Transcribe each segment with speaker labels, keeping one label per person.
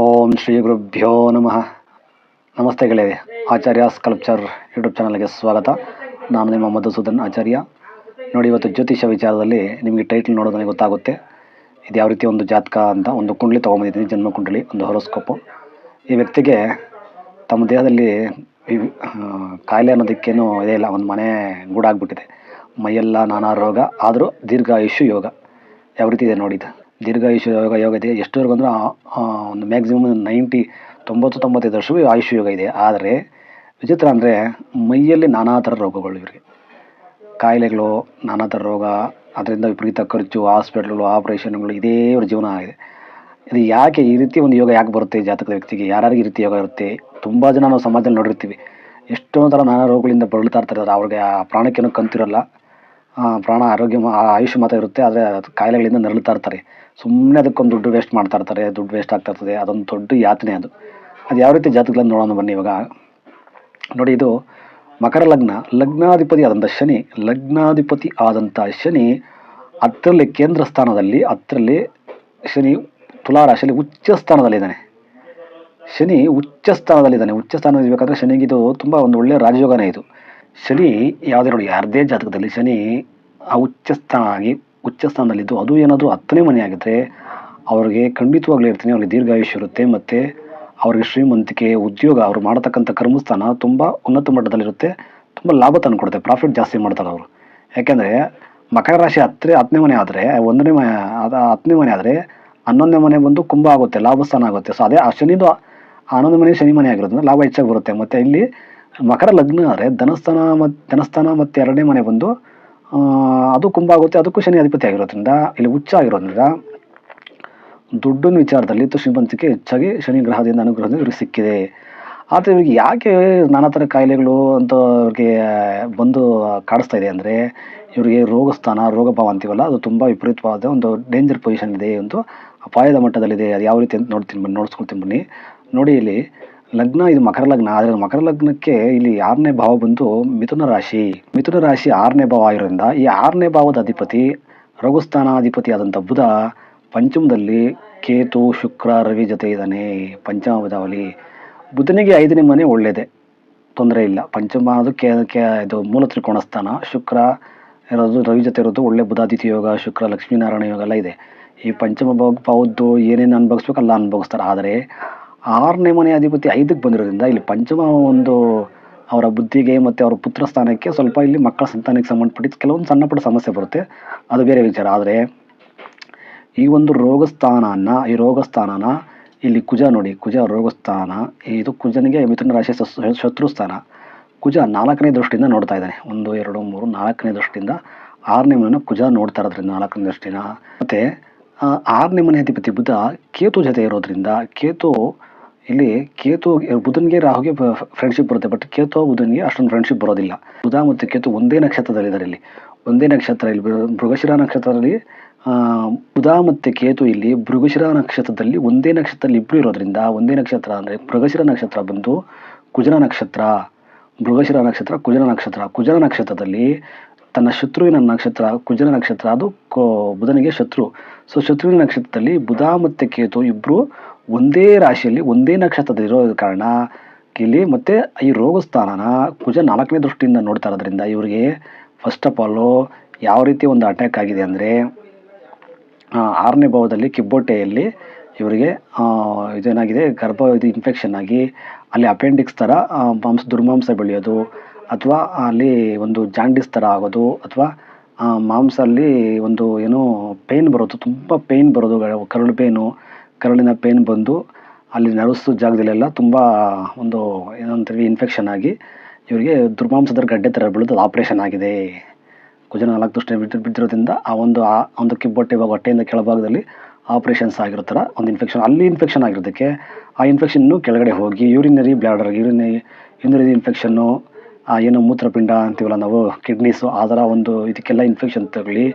Speaker 1: ಓಂ ಶ್ರೀ ಗುರುಭ್ಯೋ ನಮಃ. ನಮಸ್ತೆ ಗೆಳೆಯರೆ ಆಚಾರ್ಯ ಸ್ಕಲ್ಪ್ಚರ್ ಯೂಟ್ಯೂಬ್ ಚಾನಲ್ಗೆ ಸ್ವಾಗತ. ನಾನು ನಿಮ್ಮ ಮಧುಸೂದನ್ ಆಚಾರ್ಯ. ನೋಡಿ, ಇವತ್ತು ಜ್ಯೋತಿಷ್ಯ ವಿಚಾರದಲ್ಲಿ ನಿಮಗೆ ಟೈಟ್ಲ್ ನೋಡೋದಕ್ಕೆ ಗೊತ್ತಾಗುತ್ತೆ. ಇದು ಯಾವ ರೀತಿ ಒಂದು ಜಾತಕ ಅಂತ, ಒಂದು ಕುಂಡಲಿ ತೊಗೊಂಬಂದಿದ್ದೀನಿ, ಜನ್ಮ ಕುಂಡಲಿ, ಒಂದು ಹೊರೋಸ್ಕೋಪು ಈ ವ್ಯಕ್ತಿಗೆ ತಮ್ಮ ದೇಹದಲ್ಲಿ ಕಾಯಿಲೆ ಅನ್ನೋದಕ್ಕೇನು ಇದೇ ಇಲ್ಲ, ಒಂದು ಮನೆ ಗೂಡಾಗ್ಬಿಟ್ಟಿದೆ. ಮೈಯೆಲ್ಲ ನಾನಾ ರೋಗ, ಆದರೂ ದೀರ್ಘಾಯುಷ್ಯ ಯೋಗ. ಯಾವ ರೀತಿ ಇದೆ ನೋಡಿದ್ದು ದೀರ್ಘಾಯುಷ್ಯ ಯೋಗ ಯೋಗ ಇದೆ ಎಷ್ಟುವರೆಗೂ ಅಂದ್ರೆ ಒಂದು ಮ್ಯಾಕ್ಸಿಮಮ್ ನೈಂಟಿ, ತೊಂಬತ್ತು, ತೊಂಬತ್ತೈದು ವರ್ಷವೂ ಆಯುಷ್ಯ ಯೋಗ ಇದೆ. ಆದರೆ ವಿಚಿತ್ರ ಅಂದರೆ ಮೈಯಲ್ಲಿ ನಾನಾ ಥರ ರೋಗಗಳು ಇವರಿಗೆ. ಕಾಯಿಲೆಗಳು, ನಾನಾ ಥರ ರೋಗ, ಅದರಿಂದ ವಿಪರೀತ ಖರ್ಚು ಹಾಸ್ಪಿಟ್ಲ್ಗಳು ಆಪ್ರೇಷನ್ಗಳು ಇದೇ ಇವ್ರ ಜೀವನ ಆಗಿದೆ. ಇದು ಯಾಕೆ ಈ ರೀತಿ ಒಂದು ಯೋಗ ಯಾಕೆ ಬರುತ್ತೆ ಜಾತಕದ ವ್ಯಕ್ತಿಗೆ? ಯಾರ್ಯಾರಿಗೆ ಈ ರೀತಿ ಯೋಗ ಇರುತ್ತೆ? ತುಂಬ ಜನ ನಾವು ಸಮಾಜದಲ್ಲಿ ನೋಡಿರ್ತೀವಿ. ಎಷ್ಟೊಂದು ಥರ ನಾನಾ ರೋಗಗಳಿಂದ ಬಳಲ್ತಾ ಇರ್ತಾರೆ. ಅವ್ರಿಗೆ ಆ ಪ್ರಾಣಕ್ಕೇನೋ ಕಂತಿರಲ್ಲ. ಪ್ರಾಣ ಆರೋಗ್ಯ ಆಯುಷ್ಯ ಮಾತ್ರ ಇರುತ್ತೆ, ಆದರೆ ಅದು ಕಾಯಿಲೆಗಳಿಂದ ನರಳುತ್ತಾ ಇರ್ತಾರೆ. ಸುಮ್ಮನೆ ಅದಕ್ಕೊಂದು ದುಡ್ಡು ವೇಸ್ಟ್ ಮಾಡ್ತಾ ಇರ್ತಾರೆ, ದುಡ್ಡು ವೇಸ್ಟ್ ಆಗ್ತಾ ಇರ್ತದೆ, ಅದೊಂದು ದೊಡ್ಡ ಯಾತನೆ ಅದು. ಅದು ಯಾವ ರೀತಿ ಜಾತಕಗಳನ್ನು ನೋಡೋಣ ಬನ್ನಿ ಇವಾಗ. ನೋಡಿ, ಇದು ಮಕರ ಲಗ್ನ, ಲಗ್ನಾಧಿಪತಿ ಆದಂಥ ಶನಿ, ಲಗ್ನಾಧಿಪತಿ ಆದಂಥ ಶನಿ ಹತ್ತರಲ್ಲಿ ಕೇಂದ್ರ ಸ್ಥಾನದಲ್ಲಿ ಹತ್ತರಲ್ಲಿ ಶನಿ ತುಲಾರಾಶಿಯಲ್ಲಿ ಉಚ್ಚ ಉಚ್ಚ ಸ್ಥಾನದಲ್ಲಿದ್ದಾನೆ. ಶನಿ ಉಚ್ಚ ಸ್ಥಾನದಲ್ಲಿದ್ದಾನೆ. ಉಚ್ಚ ಸ್ಥಾನದಲ್ಲಿ ಇರಬೇಕಾದ್ರೆ ಶನಿಗಿದು ತುಂಬ ಒಂದು ಒಳ್ಳೆಯ ರಾಜಯೋಗನೇ ಇದು. ಶನಿ ಯಾವುದೇ ನೋಡಿ ಯಾರದೇ ಜಾತಕದಲ್ಲಿ ಶನಿ ಆ ಉಚ್ಚ ಸ್ಥಾನ ಆಗಿ, ಉಚ್ಚ ಸ್ಥಾನದಲ್ಲಿದ್ದು ಅದು ಏನಾದರೂ ಹತ್ತನೇ ಮನೆ ಆಗಿದ್ರೆ ಅವ್ರಿಗೆ ಖಂಡಿತವಾಗ್ಲೇ ಇರ್ತೀನಿ ಅವ್ರಿಗೆ ದೀರ್ಘಾಯುಷ್ಯ ಇರುತ್ತೆ ಮತ್ತು ಅವ್ರಿಗೆ ಶ್ರೀಮಂತಿಕೆ, ಉದ್ಯೋಗ, ಅವರು ಮಾಡತಕ್ಕಂಥ ಕರ್ಮಸ್ಥಾನ ತುಂಬ ಉನ್ನತ ಮಟ್ಟದಲ್ಲಿರುತ್ತೆ, ತುಂಬ ಲಾಭ ತಂದು ಕೊಡುತ್ತೆ ಪ್ರಾಫಿಟ್ ಜಾಸ್ತಿ ಮಾಡ್ತಾರೆ ಅವರು. ಯಾಕೆಂದರೆ ಮಕರ ರಾಶಿ ಹತ್ತನೇ ಹತ್ತನೇ ಮನೆ ಆದರೆ, ಒಂದನೇ ಮನೆ, ಅದು ಹತ್ತನೇ ಮನೆ ಆದರೆ ಹನ್ನೊಂದನೇ ಮನೆ ಬಂದು ಕುಂಭ ಆಗುತ್ತೆ ಲಾಭ ಸ್ಥಾನ ಆಗುತ್ತೆ. ಸೊ ಅದೇ ಆ ಶನಿದು ಹನ್ನೊಂದು ಮನೆ ಶನಿ ಮನೆ ಆಗಿರೋದ್ರಿಂದ ಲಾಭ ಹೆಚ್ಚಾಗಿ ಬರುತ್ತೆ. ಮತ್ತು ಇಲ್ಲಿ ಮಕರ ಲಗ್ನ ಆದರೆ ಧನಸ್ಥಾನ ಮತ್ತು ಧನಸ್ಥಾನ ಮತ್ತು ಎರಡನೇ ಮನೆ ಬಂದು ಅದು ಕುಂಭ ಆಗುತ್ತೆ ಅದಕ್ಕೂ ಶನಿ ಅಧಿಪತಿ ಆಗಿರೋದ್ರಿಂದ, ಇಲ್ಲಿ ಉಚ್ಚ ಆಗಿರೋದ್ರಿಂದ ದುಡ್ಡಿನ ವಿಚಾರದಲ್ಲಿ ಶ್ರೀಮಂತಿಕೆ ಹೆಚ್ಚಾಗಿ ಶನಿ ಗ್ರಹದಿಂದ ಅನುಗ್ರಹದಿಂದ ಇವ್ರಿಗೆ ಸಿಕ್ಕಿದೆ. ಆದರೆ ಇವ್ರಿಗೆ ಯಾಕೆ ನಾನಾ ಥರ ಕಾಯಿಲೆಗಳು ಅಂತ ಅವ್ರಿಗೆ ಬಂದು ಕಾಡಿಸ್ತಾ ಇದೆ ಅಂದರೆ, ಇವರಿಗೆ ರೋಗಸ್ಥಾನ ರೋಗ ಭಾವ ಅಂತೀವಲ್ಲ, ಅದು ತುಂಬ ವಿಪರೀತವಾದ ಒಂದು ಡೇಂಜರ್ ಪೊಸಿಷನ್ ಇದೆ, ಒಂದು ಅಪಾಯದ ಮಟ್ಟದಲ್ಲಿದೆ, ಅದು ಯಾವ ರೀತಿ ಅಂತ ನೋಡ್ತೀನಿ ಬನ್ನಿ, ನೋಡಿಸ್ಕೊಳ್ತೀನಿ ಬನ್ನಿ. ನೋಡಿ ಇಲ್ಲಿ ಲಗ್ನ, ಇದು ಮಕರ ಲಗ್ನ. ಆದರೆ ಮಕರ ಲಗ್ನಕ್ಕೆ ಇಲ್ಲಿ ಆರನೇ ಭಾವ ಬಂದು ಮಿಥುನ ರಾಶಿ. ಮಿಥುನ ರಾಶಿ ಆರನೇ ಭಾವ ಆಗಿರೋದ್ರಿಂದ ಈ ಆರನೇ ಭಾವದ ಅಧಿಪತಿ ರಘುಸ್ಥಾನಾಧಿಪತಿ ಆದಂಥ ಬುಧ ಪಂಚಮದಲ್ಲಿ ಕೇತು, ಶುಕ್ರ, ರವಿ ಜೊತೆ ಇದ್ದಾನೆ. ಪಂಚಮ ಭಾವದಲ್ಲಿ ಬುಧನಿಗೆ ಐದನೇ ಮನೆ ಒಳ್ಳೆಯದೇ. ತೊಂದರೆ ಇಲ್ಲ. ಪಂಚಮ ಅದು ಕೆ ಇದು ಮೂಲ ತ್ರಿಕೋಣ ಸ್ಥಾನ ಶುಕ್ರ ಇರೋದು, ರವಿ ಜೊತೆ ಇರೋದು ಒಳ್ಳೆ ಬುಧಾದಿತ್ಯ ಯೋಗ, ಶುಕ್ರ, ಲಕ್ಷ್ಮೀನಾರಾಯಣ ಯೋಗ ಎಲ್ಲ ಇದೆ. ಈ ಪಂಚಮ ಭಾವ ಭಾವದ್ದು ಏನೇನು ಅನುಭವಿಸ್ಬೇಕು ಅಲ್ಲ ಅನುಭವಿಸ್ತಾರೆ. ಆದರೆ ಆರನೇ ಮನೆ ಅಧಿಪತಿ ಐದಕ್ಕೆ ಬಂದಿರೋದ್ರಿಂದ ಇಲ್ಲಿ ಪಂಚಮ ಒಂದು ಅವರ ಬುದ್ಧಿಗೆ ಮತ್ತು ಅವರ ಪುತ್ರ ಸ್ಥಾನಕ್ಕೆ ಸ್ವಲ್ಪ ಇಲ್ಲಿ ಮಕ್ಕಳ ಸಂತಾನಕ್ಕೆ ಸಂಬಂಧಪಟ್ಟಿದ್ದು ಕೆಲವೊಂದು ಸಣ್ಣ ಪುಟ್ಟ ಸಮಸ್ಯೆ ಬರುತ್ತೆ. ಅದು ಬೇರೆ ವಿಚಾರ. ಆದರೆ ಈ ಒಂದು ರೋಗಸ್ಥಾನನ, ಈ ರೋಗಸ್ಥಾನನ ಇಲ್ಲಿ ಕುಜ ನೋಡಿ. ಕುಜ ರೋಗಸ್ಥಾನ, ಇದು ಕುಜನಿಗೆ ಮಿಥುನ ರಾಶಿ ಶತ್ರು ಸ್ಥಾನ. ಕುಜ ನಾಲ್ಕನೇ ದೃಷ್ಟಿಯಿಂದ ನೋಡ್ತಾ ಇದ್ದಾನೆ. ಒಂದು, ಎರಡು, ಮೂರು, ನಾಲ್ಕನೇ ದೃಷ್ಟಿಯಿಂದ ಆರನೇ ಮನೆಯನ್ನು ಕುಜ ನೋಡ್ತಾ ಇರೋದ್ರಿಂದ ನಾಲ್ಕನೇ ದೃಷ್ಟಿನ. ಮತ್ತು ಆರನೇ ಮನೆ ಅಧಿಪತಿ ಬುಧ ಕೇತು ಜೊತೆ ಇರೋದ್ರಿಂದ ಕೇತು ಇಲ್ಲಿ ಕೇತು ಬುಧನ್ಗೆ ರಾಹುಗೆ ಫ್ರೆಂಡ್ಶಿಪ್ ಬರುತ್ತೆ ಬಟ್ ಕೇತು ಬುಧನ್ಗೆ ಅಷ್ಟೊಂದು ಫ್ರೆಂಡ್ಶಿಪ್ ಬರೋದಿಲ್ಲ. ಬುಧ ಮತ್ತು ಕೇತು ಒಂದೇ ನಕ್ಷತ್ರದಲ್ಲಿದ್ದಾರೆ ಇಲ್ಲಿ. ಒಂದೇ ನಕ್ಷತ್ರ ಇಲ್ಲಿ ಮೃಗಶಿರ ನಕ್ಷತ್ರದಲ್ಲಿ ಬುಧ ಮತ್ತು ಕೇತು ಇಲ್ಲಿ ಮೃಗಶಿರ ನಕ್ಷತ್ರದಲ್ಲಿ ಒಂದೇ ನಕ್ಷತ್ರದಲ್ಲಿ ಇಬ್ಬರು ಇರೋದ್ರಿಂದ, ಒಂದೇ ನಕ್ಷತ್ರ ಅಂದರೆ ಮೃಗಶಿರ ನಕ್ಷತ್ರ ಬಂದು ಕುಜನ ನಕ್ಷತ್ರ ಮೃಗಶಿರ ನಕ್ಷತ್ರ ಕುಜನ ನಕ್ಷತ್ರ. ಕುಜನ ನಕ್ಷತ್ರದಲ್ಲಿ ತನ್ನ ಶತ್ರುವಿನ ನಕ್ಷತ್ರ, ಕುಜನ ನಕ್ಷತ್ರ, ಅದು ಬುಧನಿಗೆ ಶತ್ರು. ಸೊ ಶತ್ರುವಿನ ನಕ್ಷತ್ರದಲ್ಲಿ ಬುಧ ಮತ್ತು ಕೇತು ಇಬ್ಬರು ಒಂದೇ ರಾಶಿಯಲ್ಲಿ, ಒಂದೇ ನಕ್ಷತ್ರದಲ್ಲಿರೋ ಕಾರಣ ಇಲ್ಲಿ ಮತ್ತೆ ಈ ರೋಗಸ್ಥಾನನ ಕುಜ ನಾಲ್ಕನೇ ದೃಷ್ಟಿಯಿಂದ ನೋಡ್ತಾ ಇರೋದ್ರಿಂದ ಇವರಿಗೆ ಫಸ್ಟ್ ಆಫ್ ಆಲು ಯಾವ ರೀತಿ ಒಂದು ಅಟ್ಯಾಕ್ ಆಗಿದೆ ಅಂದರೆ ಆರನೇ ಭಾವದಲ್ಲಿ ಕಿಬ್ಬೊಟ್ಟೆಯಲ್ಲಿ ಇವರಿಗೆ ಇದೇನಾಗಿದೆ ಗರ್ಭ ಇದು ಇನ್ಫೆಕ್ಷನ್ ಆಗಿ ಅಲ್ಲಿ ಅಪೆಂಡಿಕ್ಸ್ ಥರ ಮಾಂಸ ದುರ್ಮಾಂಸ ಬೆಳೆಯೋದು ಅಥವಾ ಅಲ್ಲಿ ಒಂದು ಜಾಂಡಿಸ್ ಥರ ಆಗೋದು ಅಥವಾ ಮಾಂಸ ಅಲ್ಲಿ ಒಂದು ಏನು ಪೇಯ್ನ್ ಬರೋದು, ತುಂಬ ಪೇಯ್ನ್ ಬರೋದು ಕರಳು ಪೇಯ್ನು ಕರುಳಿನ ಪೇಯ್ನ್ ಬಂದು ಅಲ್ಲಿ ನರಸ್ಸು ಜಾಗದಲ್ಲೆಲ್ಲ ತುಂಬ ಒಂದು ಏನಂತೀವಿ ಇನ್ಫೆಕ್ಷನ್ ಆಗಿ ಇವರಿಗೆ ದುರ್ಮಾಂಸದ ಗಡ್ಡೆ ಥರ ಬೀಳೋದು ಆಪ್ರೇಷನ್ ಆಗಿದೆ. ಕುಜನ ನಾಲ್ಕು ದೃಷ್ಟಿ ಬಿದ್ದು ಬಿದ್ದಿರೋದ್ರಿಂದ ಆ ಒಂದು ಆ ಒಂದು ಕಿಬ್ಬೊಟ್ಟೆ ಇವಾಗ ಹೊಟ್ಟೆಯಿಂದ ಕೆಳಭಾಗದಲ್ಲಿ ಆಪ್ರೇಷನ್ಸ್ ಆಗಿರೋ ಥರ ಒಂದು ಇನ್ಫೆಕ್ಷನ್ ಅಲ್ಲಿ ಇನ್ಫೆಕ್ಷನ್ ಆಗಿರೋದಕ್ಕೆ ಆ ಇನ್ಫೆಕ್ಷನ್ನು ಕೆಳಗಡೆ ಹೋಗಿ ಯೂರಿನರಿ ಬ್ಲಾಡರ್ ಯೂರಿನರಿ ಯೂರಿನರಿ ಇನ್ಫೆಕ್ಷನ್ನು ಏನು ಮೂತ್ರಪಿಂಡ ಅಂತೀವಲ್ಲ ನಾವು ಕಿಡ್ನೀಸು ಆ ಥರ ಒಂದು ಇದಕ್ಕೆಲ್ಲ ಇನ್ಫೆಕ್ಷನ್ ತಗೊಳ್ಳಿ.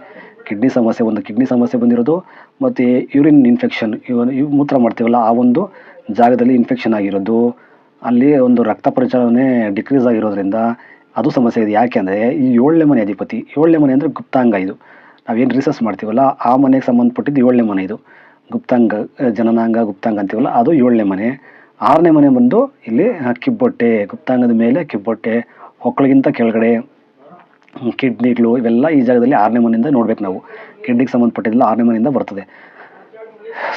Speaker 1: ಕಿಡ್ನಿ ಸಮಸ್ಯೆ ಒಂದು ಕಿಡ್ನಿ ಸಮಸ್ಯೆ ಬಂದಿರೋದು, ಮತ್ತು ಯೂರಿನ್ ಇನ್ಫೆಕ್ಷನ್ ಇವ ಇವು ಮೂತ್ರ ಮಾಡ್ತೀವಲ್ಲ, ಆ ಒಂದು ಜಾಗದಲ್ಲಿ ಇನ್ಫೆಕ್ಷನ್ ಆಗಿರೋದು. ಅಲ್ಲಿ ಒಂದು ರಕ್ತ ಪರಿಚಲನೆ ಡಿಕ್ರೀಸ್ ಆಗಿರೋದ್ರಿಂದ ಅದು ಸಮಸ್ಯೆ ಇದೆ. ಯಾಕೆ ಅಂದರೆ, ಈ ಏಳನೇ ಮನೆ ಅಧಿಪತಿ, ಏಳನೇ ಮನೆ ಅಂದರೆ ಗುಪ್ತಾಂಗ ಇದು. ನಾವೇನು ರಿಸರ್ಚ್ ಮಾಡ್ತೀವಲ್ಲ, ಆ ಮನೆಗೆ ಸಂಬಂಧಪಟ್ಟಿದ್ದು ಏಳನೇ ಮನೆ ಇದು. ಗುಪ್ತಾಂಗ, ಜನನಾಂಗ ಗುಪ್ತಾಂಗ ಅಂತೀವಲ್ಲ, ಅದು ಏಳನೇ ಮನೆ. ಆರನೇ ಮನೆ ಬಂದು ಇಲ್ಲಿ ಕಿಬ್ಬೊಟ್ಟೆ, ಗುಪ್ತಾಂಗದ ಮೇಲೆ ಕಿಬ್ಬೊಟ್ಟೆ ಹೊಕ್ಕಳಿಗಿಂತ ಕೆಳಗಡೆ ಕಿಡ್ನಿಗಳು ಇವೆಲ್ಲ ಈ ಜಾಗದಲ್ಲಿ ಆರನೇ ಮನೆಯಿಂದ ನೋಡ್ಬೇಕು ನಾವು. ಕಿಡ್ನಿಗೆ ಸಂಬಂಧಪಟ್ಟಿದ್ದೆಲ್ಲ ಆರನೇ ಮನೆಯಿಂದ ಬರ್ತದೆ.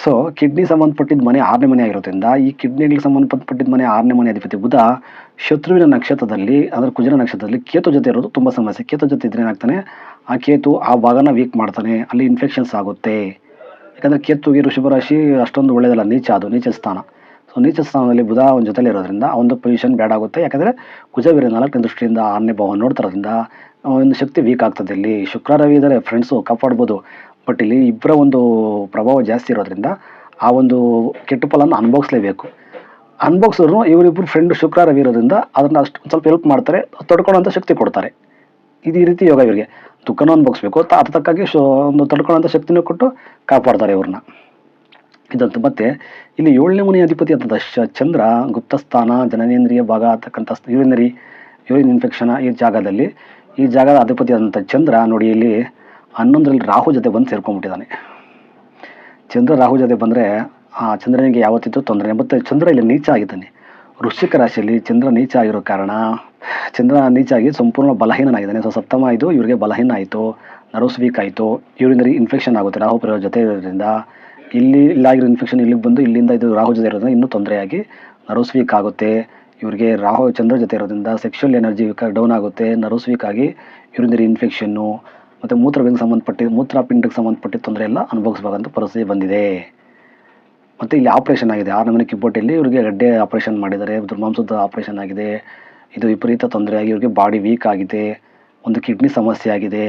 Speaker 1: ಸೊ ಕಿಡ್ನಿ ಸಂಬಂಧಪಟ್ಟಿದ್ದ ಮನೆ ಆರನೇ ಮನೆ ಆಗಿರೋದ್ರಿಂದ, ಈ ಕಿಡ್ನಿಗಳಿಗೆ ಸಂಬಂಧಪಟ್ಟಿದ್ದ ಮನೆ ಆರನೇ ಮನೆ ಅಧಿಪತಿ ಬುಧ, ಶತ್ರುವಿನ ನಕ್ಷತ್ರದಲ್ಲಿ, ಅಂದರೆ ಕುಜನ ನಕ್ಷತ್ರದಲ್ಲಿ ಕೇತು ಜೊತೆ ಇರೋದು ತುಂಬ ಸಮಸ್ಯೆ. ಕೇತು ಜೊತೆ ಇದ್ರೆ ಏನಾಗ್ತಾನೆ? ಆ ಕೇತು ಆ ಭಾಗನ ವೀಕ್ ಮಾಡ್ತಾನೆ, ಅಲ್ಲಿ ಇನ್ಫೆಕ್ಷನ್ಸ್ ಆಗುತ್ತೆ. ಯಾಕಂದರೆ ಕೇತುಗೆ ಋಷಭ ರಾಶಿ ಅಷ್ಟೊಂದು ಒಳ್ಳೆಯದಲ್ಲ ನೀಚ ಅದು, ನೀಚ ಸ್ಥಾನ. ಸೊ ನೀಚ ಸ್ಥಾನದಲ್ಲಿ ಬುಧ ಅವನ ಜೊತೆಲಿ ಇರೋದ್ರಿಂದ ಆ ಒಂದು ಪೊಸಿಷನ್ ಬ್ಯಾಡ್ ಆಗುತ್ತೆ. ಯಾಕಂದರೆ ಕುಜವೀರ ನಾಲ್ಕನೇ ದೃಷ್ಟಿಯಿಂದ ಆರನೇ ಭಾವ ನೋಡ್ತಾರೋದ್ರಿಂದ ಒಂದು ಶಕ್ತಿ ವೀಕ್ ಆಗ್ತದೆ ಇಲ್ಲಿ. ಶುಕ್ರ, ರವಿ ಇದ್ದಾರೆ ಫ್ರೆಂಡ್ಸು ಕಾಪಾಡ್ಬೋದು ಬಟ್ ಇಲ್ಲಿ ಇಬ್ಬರ ಒಂದು ಪ್ರಭಾವ ಜಾಸ್ತಿ ಇರೋದ್ರಿಂದ ಆ ಒಂದು ಕೆಟ್ಟ ಫಲನ ಅನುಭವಿಸ್ಲೇಬೇಕು. ಅನುಭವಿಸಿದ್ರು ಇವರಿಬ್ಬರು ಫ್ರೆಂಡ್ ಶುಕ್ರ, ರವಿ ಇರೋದ್ರಿಂದ ಅದನ್ನು ಅಷ್ಟು ಸ್ವಲ್ಪ ಹೆಲ್ಪ್ ಮಾಡ್ತಾರೆ, ತಡ್ಕೊಳ್ಳೋಂಥ ಶಕ್ತಿ ಕೊಡ್ತಾರೆ. ಇದು ರೀತಿ ಯೋಗ ಇವರಿಗೆ. ದುಃಖನೂ ಅನುಭವಿಸ್ಬೇಕು. ಅದಕ್ಕಾಗಿ ಶೋ ಒಂದು ತಡ್ಕೊಳ್ಳೋಂಥ ಶಕ್ತಿನೂ ಕೊಟ್ಟು ಕಾಪಾಡ್ತಾರೆ ಇವ್ರನ್ನ. ಇದಂತ ಮತ್ತೆ ಇಲ್ಲಿ ಏಳನೇ ಮನೆ ಅಧಿಪತಿ ಅಂತ ಚಂದ್ರ ಗುಪ್ತಸ್ಥಾನ, ಜನನೇಂದ್ರಿಯ ಭಾಗ ಅಂತಕ್ಕಂಥ ಯೂರಿನರಿ, ಯೂರಿನ್ ಇನ್ಫೆಕ್ಷನ್ ಈ ಜಾಗದಲ್ಲಿ. ಈ ಜಾಗದ ಅಧಿಪತಿ ಆದಂಥ ಚಂದ್ರ ನೋಡಿ ಇಲ್ಲಿ ಹನ್ನೊಂದರಲ್ಲಿ ರಾಹು ಜೊತೆ ಬಂದು ಸೇರ್ಕೊಂಡ್ಬಿಟ್ಟಿದ್ದಾನೆ. ಚಂದ್ರ ರಾಹು ಜೊತೆ ಬಂದರೆ ಆ ಚಂದ್ರನಿಗೆ ಯಾವತ್ತಿತ್ತು ತೊಂದರೆ ಮತ್ತು ಚಂದ್ರ ಇಲ್ಲಿ ನೀಚ ಆಗಿದ್ದಾನೆ. ವೃಶ್ಚಿಕ ರಾಶಿಯಲ್ಲಿ ಚಂದ್ರ ನೀಚ ಆಗಿರೋ ಕಾರಣ ಚಂದ್ರ ನೀಚ ಆಗಿ ಸಂಪೂರ್ಣ ಬಲಹೀನನಾಗಿದ್ದಾನೆ. ಸೊ ಸಪ್ತಮ ಇದು ಇವರಿಗೆ ಬಲಹೀನ ಆಯಿತು ನರ್ವಸ್ ವೀಕ್ ಆಯಿತು ಯೂರಿನರಿ ಇನ್ಫೆಕ್ಷನ್ ಆಗುತ್ತೆ ರಾಹು ಪ್ರಯೋಗ ಜೊತೆ ಇರೋದ್ರಿಂದ. ಇಲ್ಲಿ ಇಲ್ಲಾಗಿರೋ ಇನ್ಫೆಕ್ಷನ್ ಇಲ್ಲಿಗೆ ಬಂದು ಇಲ್ಲಿಂದ ಇದು ರಾಹು ಜೊತೆ ಇರೋದ್ರಿಂದ ಇನ್ನೂ ತೊಂದರೆಯಾಗಿ ನರ್ವ್ಸ್ ವೀಕ್ ಆಗುತ್ತೆ. ಇವರಿಗೆ ರಾಹು ಚಂದ್ರ ಜೊತೆ ಇರೋದ್ರಿಂದ ಸೆಕ್ಷುವಲ್ ಎನರ್ಜಿ ಡೌನ್ ಆಗುತ್ತೆ. ನರ್ವ್ಸ್ ವೀಕ್ ಆಗಿ ಯೂರಿನರಿ ಇನ್ಫೆಕ್ಷನ್ನು ಮತ್ತು ಮೂತ್ರಪಿಂಡಕ್ಕೆ ಸಂಬಂಧಪಟ್ಟ, ಮೂತ್ರಪಿಂಡಕ್ಕೆ ಸಂಬಂಧಪಟ್ಟಿದ್ದ ತೊಂದರೆ ಎಲ್ಲ ಅನುಭವಿಸಬೇಕಂತ ಪರಿಸ್ಥಿತಿ ಬಂದಿದೆ. ಮತ್ತು ಇಲ್ಲಿ ಆಪ್ರೇಷನ್ ಆಗಿದೆ. ಆರು ನಮೂನೆ ಕಿಬ್ಬೊಟ್ಟೆಯಲ್ಲಿ ಇವರಿಗೆ ಗಡ್ಡೆ ಆಪ್ರೇಷನ್ ಮಾಡಿದ್ದಾರೆ. ದುರ್ಮಾಂಸದ ಆಪ್ರೇಷನ್ ಆಗಿದೆ. ಇದು ವಿಪರೀತ ತೊಂದರೆಯಾಗಿ ಇವರಿಗೆ ಬಾಡಿ ವೀಕ್ ಆಗಿದೆ. ಒಂದು ಕಿಡ್ನಿ ಸಮಸ್ಯೆ ಆಗಿದೆ.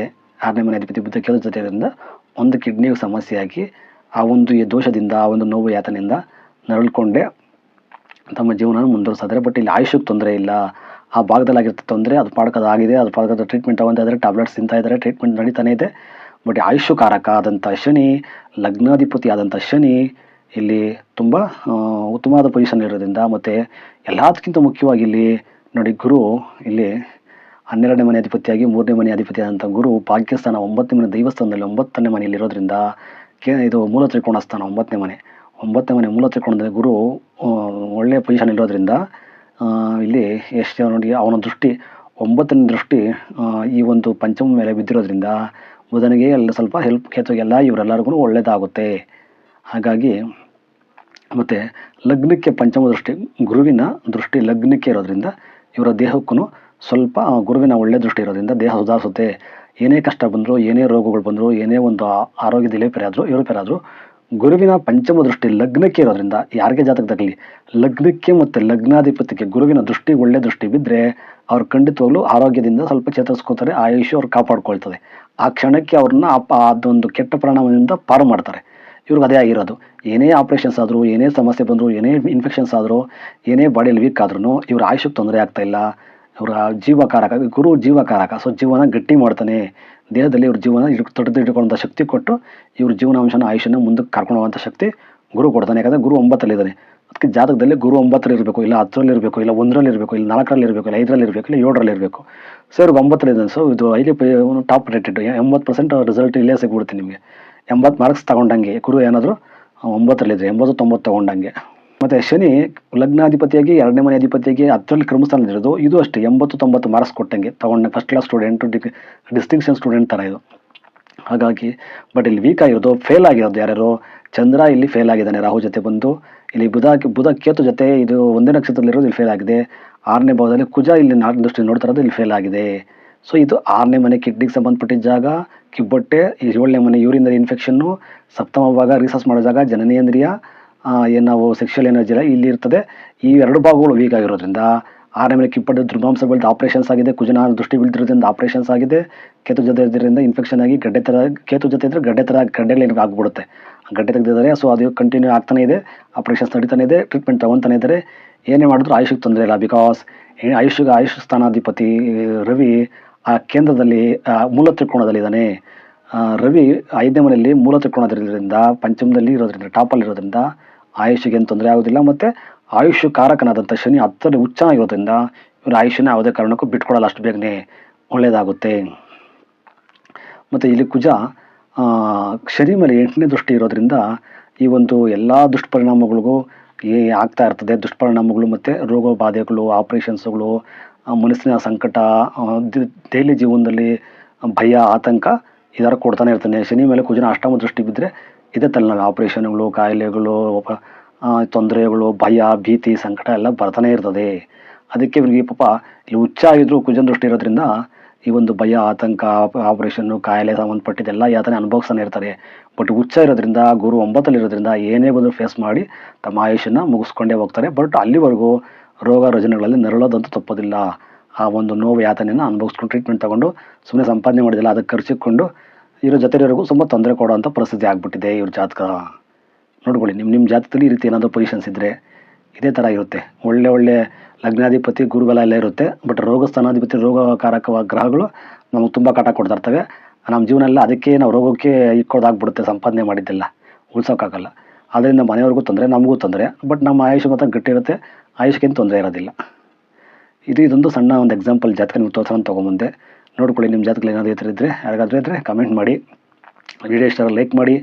Speaker 1: ಆರನೇ ಮನೆ ಅಧಿಪತಿ ಬುದ್ಧ ಕೆಲಸ ಜೊತೆ ಇರೋದ್ರಿಂದ ಒಂದು ಕಿಡ್ನಿಗೆ ಸಮಸ್ಯೆ ಆಗಿ ಆ ಒಂದು ಈ ದೋಷದಿಂದ, ಆ ಒಂದು ನೋವು ಯಾತನೆಯಿಂದ ನರಳ್ಕೊಂಡೆ ತಮ್ಮ ಜೀವನ ಮುಂದುವರಿಸ್ತಾರೆ ಬಟ್ ಇಲ್ಲಿ ಆಯುಷ್ಯಕ್ಕೆ ತೊಂದರೆ ಇಲ್ಲ. ಆ ಭಾಗದಲ್ಲಿ ಆಗಿರ್ತ ತೊಂದರೆ, ಅದು ಪಾಡ್ಕದ ಆಗಿದೆ ಅದು ಪಾಡ್ಕದ ಟ್ರೀಟ್ಮೆಂಟ್ ತಗೊತಾ ಇದ್ದಾರೆ ಟ್ಯಾಬ್ಲೆಟ್ಸ್ ತಿಂತಾ ಇದ್ದಾರೆ ಟ್ರೀಟ್ಮೆಂಟ್ ನಡೀತಾನೆ ಇದೆ. ಬಟ್ ಆಯುಷ್ಯಕಾರಕ ಆದಂಥ ಶನಿ ಲಗ್ನಾಧಿಪತಿ ಆದಂಥ ಶನಿ ಇಲ್ಲಿ ತುಂಬ ಉತ್ತಮವಾದ ಪೊಸಿಷನ್ ಇರೋದ್ರಿಂದ ಮತ್ತು ಎಲ್ಲದಕ್ಕಿಂತ ಮುಖ್ಯವಾಗಿ ಇಲ್ಲಿ ನೋಡಿ ಗುರು ಇಲ್ಲಿ ಹನ್ನೆರಡನೇ ಮನೆ ಅಧಿಪತಿಯಾಗಿ ಮೂರನೇ ಮನೆ ಅಧಿಪತಿ ಆದಂಥ ಗುರು ಪಾಕಿಸ್ತಾನ ಒಂಬತ್ತನೇ ಮನೆ, ದೈವಸ್ಥಾನದಲ್ಲಿ ಒಂಬತ್ತನೇ ಮನೆಯಲ್ಲಿ ಇರೋದ್ರಿಂದ ಕೆ ಇದು ಮೂಲ ತ್ರಿಕೋಣ ಸ್ಥಾನ ಒಂಬತ್ತನೇ ಮನೆ. ಒಂಬತ್ತನೇ ಮನೆ ಮೂಲ ತ್ರಿಕೋಣದಲ್ಲಿ ಗುರು ಒಳ್ಳೆಯ ಪೊಸಿಷನ್ ಇರೋದ್ರಿಂದ ಇಲ್ಲಿ ಎಷ್ಟು ನೋಡಿ ಅವನ ದೃಷ್ಟಿ, ಒಂಬತ್ತನೇ ದೃಷ್ಟಿ ಈ ಒಂದು ಪಂಚಮ ಮೇಲೆ ಬಿದ್ದಿರೋದ್ರಿಂದ ಬುಧನಿಗೆ ಎಲ್ಲ ಸ್ವಲ್ಪ ಹೆಲ್ಪ್ ಎಲ್ಲ ಇವರೆಲ್ಲರಿಗೂ ಒಳ್ಳೆಯದಾಗುತ್ತೆ ಹಾಗಾಗಿ ಮತ್ತು ಲಗ್ನಕ್ಕೆ ಪಂಚಮ ದೃಷ್ಟಿ, ಗುರುವಿನ ದೃಷ್ಟಿ ಲಗ್ನಕ್ಕೆ ಇರೋದ್ರಿಂದ ಇವರ ದೇಹಕ್ಕೂ ಸ್ವಲ್ಪ ಗುರುವಿನ ಒಳ್ಳೆ ದೃಷ್ಟಿ ಇರೋದ್ರಿಂದ ದೇಹ ಸುಧಾರಿಸುತ್ತೆ. ಏನೇ ಕಷ್ಟ ಬಂದರೂ, ಏನೇ ರೋಗಗಳು ಬಂದರೂ, ಏನೇ ಒಂದು ಆರೋಗ್ಯದ ಇಲೇಪರಿ ಆದರೂ ಏರುಪೇರು ಆದರೂ ಗುರುವಿನ ಪಂಚಮ ದೃಷ್ಟಿ ಲಗ್ನಕ್ಕೆ ಇರೋದ್ರಿಂದ ಯಾರಿಗೆ ಜಾತಕದಾಗಲಿ ಲಗ್ನಕ್ಕೆ ಮತ್ತು ಲಗ್ನಾಧಿಪತಿಗೆ ಗುರುವಿನ ದೃಷ್ಟಿ ಒಳ್ಳೆ ದೃಷ್ಟಿ ಬಿದ್ದರೆ ಅವ್ರು ಖಂಡಿತವಾಗ್ಲೂ ಆರೋಗ್ಯದಿಂದ ಸ್ವಲ್ಪ ಚೇತರಿಸ್ಕೋತಾರೆ, ಆಯುಷ್ಯ ಅವ್ರು ಕಾಪಾಡ್ಕೊಳ್ತದೆ. ಆ ಕ್ಷಣಕ್ಕೆ ಅವ್ರನ್ನ ಅದೊಂದು ಕೆಟ್ಟ ಪರಿಣಾಮದಿಂದ ಪಾರು ಮಾಡ್ತಾರೆ. ಇವ್ರಿಗೆ ಅದೇ ಆಗಿರೋದು. ಏನೇ ಆಪ್ರೇಷನ್ಸ್ ಆದರೂ, ಏನೇ ಸಮಸ್ಯೆ ಬಂದರೂ, ಏನೇ ಇನ್ಫೆಕ್ಷನ್ಸ್ ಆದರೂ, ಏನೇ ಬಾಡಿಯಲ್ಲಿ ವೀಕ್ ಆದ್ರೂ ಇವ್ರ ಆಯುಷ್ಯಕ್ಕೆ ತೊಂದರೆ ಆಗ್ತಾಯಿಲ್ಲ ಇವರ ಜೀವಕಾರಕ, ಗುರು ಜೀವಕಾರಕ, ಸೊ ಜೀವನ ಗಟ್ಟಿ ಮಾಡ್ತಾನೆ. ದೇಹದಲ್ಲಿ ಇವ್ರ ಜೀವನ ಇಡ್- ತೊಡೆದು ಇಟ್ಕೊಳ್ಳುವಂಥ ಶಕ್ತಿ ಕೊಟ್ಟು ಇವ್ರ ಜೀವನಾಂಶನ, ಆಯುಷ್ಯನ ಮುಂದಕ್ಕೆ ಕರ್ಕೊಂಡು ಶಕ್ತಿ ಗುರು ಕೊಡ್ತಾನೆ. ಯಾಕಂದರೆ ಗುರು ಒಂಬತ್ತಲ್ಲಿದ್ದಾನೆ ಅದಕ್ಕೆ ಜಾತಕದಲ್ಲಿ ಗುರು ಒಂಬತ್ತರಲ್ಲಿ ಇರಬೇಕು, ಇಲ್ಲ ಹತ್ತರಲ್ಲಿ ಇರಬೇಕು, ಇಲ್ಲ ಒಂದರಲ್ಲಿ ಇರಬೇಕು, ಇಲ್ಲ ನಾಲ್ಕರಲ್ಲಿ ಇರಬೇಕು, ಇಲ್ಲ ಐದರಲ್ಲಿ ಇರಬೇಕು, ಇಲ್ಲ ಏಳರಲ್ಲಿ ಇರಬೇಕು. ಸೊ ಇವ್ರಿಗೆ ಒಂಬತ್ತರಲ್ಲಿ ಸೊ ಇದು ಐಲಿ ಟಾಪ್ ರೇಟೆಡ್ ಎಂಬತ್ತು ಪರ್ಸೆಂಟ್ ರಿಸಲ್ಟ್ ಇಲ್ಲೇ ಸಿಗ್ಬಿಡುತ್ತೆ ನಿಮಗೆ. ಎಂಬತ್ತು ಮಾರ್ಕ್ಸ್ ತಗೊಂಡಂಗೆ, ಗುರು ಏನಾದರೂ ಒಂಬತ್ತರಲ್ಲಿದ್ದರೆ ಎಂಬತ್ತು ತೊಂಬತ್ತು ತಗೊಂಡಂಗೆ. ಮತ್ತು ಶನಿ ಲಗ್ನಾಧಿಪತಿಯಾಗಿ, ಎರಡನೇ ಮನೆ ಅಧಿಪತಿಯಾಗಿ ಹತ್ತರಲ್ಲಿ ಕ್ರಮಸ್ಥಾನದಲ್ಲಿರೋದು ಇದು ಅಷ್ಟೇ, ಎಂಬತ್ತು ತೊಂಬತ್ತು ಮಾರ್ಕ್ಸ್ ಕೊಟ್ಟಂಗೆ ತಗೊಂಡೆ first class student D distinction student ಥರ ಇದು. ಹಾಗಾಗಿ ಬಟ್ ಇಲ್ಲಿ ವೀಕ್ ಆಗಿರೋದು ಫೇಲ್ ಆಗಿರೋದು ಯಾರ್ಯಾರು? ಚಂದ್ರ ಇಲ್ಲಿ ಫೇಲ್ ಆಗಿದ್ದಾನೆ, ರಾಹು ಜೊತೆ ಬಂದು. ಇಲ್ಲಿ ಬುಧ ಬುಧ ಕೇತು ಜೊತೆ ಇದು ಒಂದೇ ನಕ್ಷತ್ರದಲ್ಲಿರೋದು ಇಲ್ಲಿ ಫೇಲ್ ಆಗಿದೆ. ಆರನೇ ಭಾವದಲ್ಲಿ ಕುಜ ಇಲ್ಲಿ ನಾಲ್ಕು ದೃಷ್ಟಿ ನೋಡ್ತಾ ಇರೋದು ಇಲ್ಲಿ ಫೇಲ್ ಆಗಿದೆ. ಸೊ ಇದು ಆರನೇ ಮನೆ ಕಿಡ್ನಿಗೆ ಸಂಬಂಧಪಟ್ಟಿದ್ದ ಜಾಗ, ಕಿಬ್ಬೊಟ್ಟೆ ಏಳನೇ ಮನೆ ಯೂರಿನರಿ ಇನ್ಫೆಕ್ಷನ್ನು ಸಪ್ತಮ ಭಾಗ ರಿಸರ್ಚ್ ಮಾಡೋ ಜಾಗ, ಜನನೇಂದ್ರಿಯ ಏನು ನಾವು ಸೆಕ್ಷುವಲ್ ಎನರ್ಜಿ ಇಲ್ಲ ಇಲ್ಲಿ ಇರ್ತದೆ. ಈ ಎರಡು ಭಾಗಗಳು ವೀಕ್ ಆಗಿರೋದ್ರಿಂದ ಆರನೇ ಮೇಲೆ ಕಿಬ್ಬೊಟ್ಟೆ ದುರ್ಮಾಂಸ ಬೆಳೆದು ಆಪ್ರೇಷನ್ಸ್ ಆಗಿದೆ. ಕುಜನ ದೃಷ್ಟಿ ಬೀಳ್ತಿರೋದ್ರಿಂದ ಆಪ್ರೇಷನ್ಸ್ ಆಗಿದೆ. ಕೇತು ಜೊತೆ ಇದ್ರಿಂದ ಇನ್ಫೆಕ್ಷನ್ ಆಗಿ ಗಡ್ಡೆ ಥರ ಕೇತು ಜೊತೆ ಇದ್ದರೆ ಗಡ್ಡೆ ಥರ ಗಡ್ಡೆಗಳು ಆಗ್ಬಿಡುತ್ತೆ. ಗಡ್ಡೆ ತೆಗೆದಿದ್ದಾರೆ. ಸೊ ಅದು ಕಂಟಿನ್ಯೂ ಆಗ್ತಾನೆ ಇದೆ. ಆಪ್ರೇಷನ್ಸ್ ನಡೀತಾನೆ ಇದೆ. ಟ್ರೀಟ್ಮೆಂಟ್ ತೊಗೊತಾನೆ ಇದ್ದಾರೆ. ಏನೇ ಮಾಡಿದ್ರು ಆಯುಷಕ್ಕೆ ತೊಂದರೆ ಇಲ್ಲ ಬಿಕಾಸ್ ಆಯುಷ್ಗೆ ಆಯುಷ್ ಸ್ಥಾನಾಧಿಪತಿ ರವಿ ಆ ಕೇಂದ್ರದಲ್ಲಿ ಮೂಲ ತ್ರಿಕೋಣದಲ್ಲಿದ್ದಾನೆ ರವಿ ಐದನೇ ಮನೆಯಲ್ಲಿ ಮೂಲ ತ್ರಿಕೋಣದಲ್ಲಿರೋದ್ರಿಂದ ಪಂಚಮದಲ್ಲಿ ಇರೋದ್ರಿಂದ ಟಾಪಲ್ಲಿ ಆಯುಷ್ಗೆ ಏನು ತೊಂದರೆ ಆಗೋದಿಲ್ಲ ಮತ್ತು ಆಯುಷ್ ಕಾರಕನಾದಂಥ ಶನಿ ಹತ್ತರಲ್ಲಿ ಉಚ್ಚಾಗಿರೋದ್ರಿಂದ ಇವರು ಆಯುಷ್ಯನ ಯಾವುದೇ ಕಾರಣಕ್ಕೂ ಬಿಟ್ಕೊಡಲ್ಲ ಅಷ್ಟು ಬೇಗನೆ ಒಳ್ಳೆಯದಾಗುತ್ತೆ ಮತ್ತು ಇಲ್ಲಿ ಕುಜ ಶನಿ ಮೇಲೆ ಎಂಟನೇ ದೃಷ್ಟಿ ಇರೋದ್ರಿಂದ ಈ ಒಂದು ಎಲ್ಲ ದುಷ್ಪರಿಣಾಮಗಳಿಗೂ ಏ, ಆಗ್ತಾ ಇರ್ತದೆ. ದುಷ್ಪರಿಣಾಮಗಳು ಮತ್ತು ರೋಗ ಬಾಧೆಗಳು ಆಪ್ರೇಷನ್ಸ್ಗಳು ಮನಸ್ಸಿನ ಸಂಕಟ ಡೈಲಿ ಜೀವನದಲ್ಲಿ ಭಯ, ಆತಂಕ ಇದರ ಕೊಡ್ತಾನೆ ಇರ್ತಾನೆ. ಶನಿ ಮೇಲೆ ಕುಜನ ಅಷ್ಟಮ ದೃಷ್ಟಿ ಬಿದ್ದರೆ ಇದೇ ತಲೆನೋವು ಆಪ್ರೇಷನ್ಗಳು, ಕಾಯಿಲೆಗಳು ತೊಂದರೆಗಳು, ಭಯ, ಭೀತಿ, ಸಂಕಟ ಎಲ್ಲ ಬರ್ತಾನೆ ಇರ್ತದೆ. ಅದಕ್ಕೆ ಇವ್ರಿಗೆ ಪಾಪ ಇಲ್ಲಿ ಆಗಿದ್ರು ಕುಜನ್ ದೃಷ್ಟಿ ಇರೋದ್ರಿಂದ ಈ ಒಂದು ಭಯ, ಆತಂಕ ಆಪರೇಷನ್ನು, ಕಾಯಿಲೆ ಸಂಬಂಧಪಟ್ಟಿದ್ದೆಲ್ಲ ಯಾತನೆ ಅನುಭವಿಸ್ತಾನೆ ಇರ್ತಾರೆ. ಬಟ್ ಹುಚ್ಚ ಇರೋದ್ರಿಂದ, ಗುರು ಒಂಬತ್ತಲ್ಲಿ ಇರೋದ್ರಿಂದ ಏನೇ ಬಂದರೂ ಫೇಸ್ ಮಾಡಿ ತಮ್ಮ ಆಯುಷನ್ನು ಮುಗಿಸ್ಕೊಂಡೇ ಹೋಗ್ತಾರೆ. ಬಟ್ ಅಲ್ಲಿವರೆಗೂ ರೋಗ ರುಜಿನಗಳಲ್ಲಿ ನರಳೋದಂತೂ ತಪ್ಪೋದಿಲ್ಲ. ಆ ಒಂದು ನೋವು ಯಾತನೆಯನ್ನು ಅನುಭವಿಸ್ಕೊಂಡು ಟ್ರೀಟ್ಮೆಂಟ್ ತಗೊಂಡು ಸುಮ್ಮನೆ ಸಂಪಾದನೆ ಮಾಡೋದಿಲ್ಲ ಅದಕ್ಕೆ ಖರ್ಚಿಕೊಂಡು ಇರೋ ಜೊತೆಯವರೆಗೂ ತುಂಬ ತೊಂದರೆ ಕೊಡೋವಂಥ ಪರಿಸ್ಥಿತಿ ಆಗಿಬಿಟ್ಟಿದೆ ಇವ್ರ ಜಾತಕ. ನೋಡ್ಕೊಳ್ಳಿ ನಿಮ್ಮ ನಿಮ್ಮ ಜಾತಕದಲ್ಲಿ ಈ ರೀತಿ ಏನಾದರೂ ಪೊಸಿಷನ್ಸ್ ಇದ್ದರೆ ಇದೇ ಥರ ಇರುತ್ತೆ. ಒಳ್ಳೆ ಒಳ್ಳೆ ಲಗ್ನಾಧಿಪತಿ ಗುರುಬಲ ಎಲ್ಲ ಇರುತ್ತೆ. ಬಟ್ ರೋಗ ಸ್ಥಾನಾಧಿಪತಿ ರೋಗಕಾರಕ ಗ್ರಹಗಳು ನಮಗೆ ತುಂಬ ಕಾಟ ಕೊಡ್ತಾ ಇರ್ತವೆ ನಮ್ಮ ಜೀವನ ಎಲ್ಲ ಅದಕ್ಕೆ ನಾವು ರೋಗಕ್ಕೆ ಇಕ್ಕೋದಾಗ್ಬಿಡುತ್ತೆ, ಸಂಪಾದನೆ ಮಾಡಿದ್ದೆಲ್ಲ. ಉಳ್ಸೋಕ್ಕಾಗಲ್ಲ ಅದರಿಂದ ಮನೆಯವ್ರಿಗೂ ತೊಂದರೆ, ನಮಗೂ ತೊಂದರೆ. ಬಟ್ ನಮ್ಮ ಆಯುಷ್ ಮಾತ್ರ ಗಟ್ಟಿರುತ್ತೆ ಆಯುಷ್ಗೇನು ತೊಂದರೆ ಇರೋದಿಲ್ಲ. ಇದು, ಇದೊಂದು ಸಣ್ಣ ಒಂದು ಎಕ್ಸಾಂಪಲ್ ಜಾತಕ ನೀವು ತೋರ್ಸೋಣ ತೊಗೊಂಬಂದೆ. ನೋಡ್ಕೊಳ್ಳಿ, ನಿಮ್ಮ ಜಾತಕದಲ್ಲಿ ಏನಾದರೂ ಈ ಥರ ಇದ್ದರೆ ಯಾರಿಗಾದ್ರೂ ಇದ್ದರೆ ಕಮೆಂಟ್ ಮಾಡಿ. ವಿಡಿಯೋ ಇಷ್ಟ ಲೈಕ್ ಮಾಡಿ.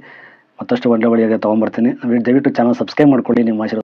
Speaker 1: ಮತ್ತಷ್ಟು ಒಳ್ಳೆಯಾಗಿ ತೊಗೊಂಬರ್ತೀನಿ. ದಯವಿಟ್ಟು ಚಾನಲ್ ಸಬ್ಸ್ಕ್ರೈಬ್ ಮಾಡ್ಕೊಳ್ಳಿ, ನಿಮ್ಮ ಆಶೀರ್ವಾದ